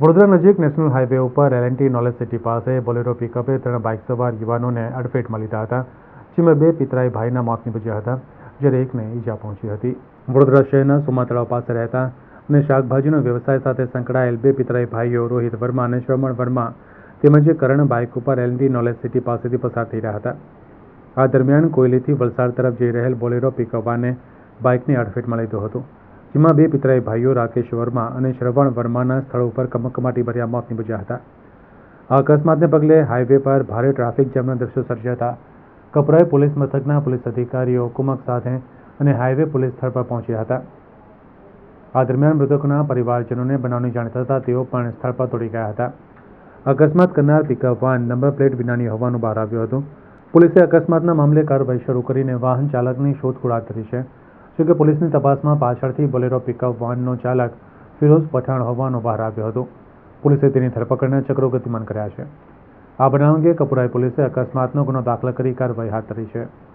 વડોદરા નજીક national highway ઉપર LNT knowledge city પાસે બોલેરો પિકઅપે ત્રણ બાઇક સવાર યુવાનોને અડફેટમાં લીધા હતા, જેમાં બે પિતરાઈ ભાઈના મોત નીપજ્યા હતા, જ્યારે એકને ઈજા પહોંચી હતી. વડોદરા શહેરના સુમા પાસે રહેતા અને શાકભાજીનો વ્યવસાય સાથે સંકળાયેલ બે પિતરાઈ ભાઈઓ, રોહિત વર્મા અને શ્રવણ વર્મા, તેમજ કરણ બાઇક ઉપર એલએનટી નોલેજ સિટી પાસેથી પસાર થઈ રહ્યા હતા. આ દરમિયાન કોયલીથી વલસાડ તરફ જઈ રહેલ બોલેરો પિકઅપ વાને બાઇકની અડફેટમાં લીધો હતો. જેમાં બે પિતરાઈ ભાઈઓ રાકેશ વર્મા અને શ્રવણ વર્માના સ્થળ ઉપર કમકમાટી ભર્યા મોત નિપજ્યા હતા. આ અકસ્માતને પગલે હાઈવે પર ભારે ટ્રાફિક જામના દ્રશ્યો હતા. કપરાઈ પોલીસ મથકના પોલીસ અધિકારીઓ, કુમક સાથે અને હાઈવે પોલીસ સ્થળ પર પહોંચ્યા હતા. આ દરમિયાન મૃતકોના પરિવારજનોને બનાવની જાણ થતાં તેઓ પણ સ્થળ પર દોડી ગયા હતા. અકસ્માત કરનાર પિકઅપ વાન નંબર પ્લેટ વિનાની હોવાનું બહાર આવ્યું હતું. પોલીસે અકસ્માતના મામલે કાર્યવાહી શરૂ કરીને વાહન ચાલકની શોધખોળ હાથ ધરી છે. જોકે પોલીસની તપાસમાં પાછળથી બોલેરો પિકઅપ વાનનો ચાલક ફિરોઝ પઠાણ હોવાનો બહાર આવ્યો હતો. પોલીસે તેની ધરપકડના ચક્રો ગતિમાન કર્યા છે. આ બનાવ અંગે કપુરાઈ પોલીસે અકસ્માતનો ગુનો દાખલ કરી કાર્યવાહી હાથ ધરી છે.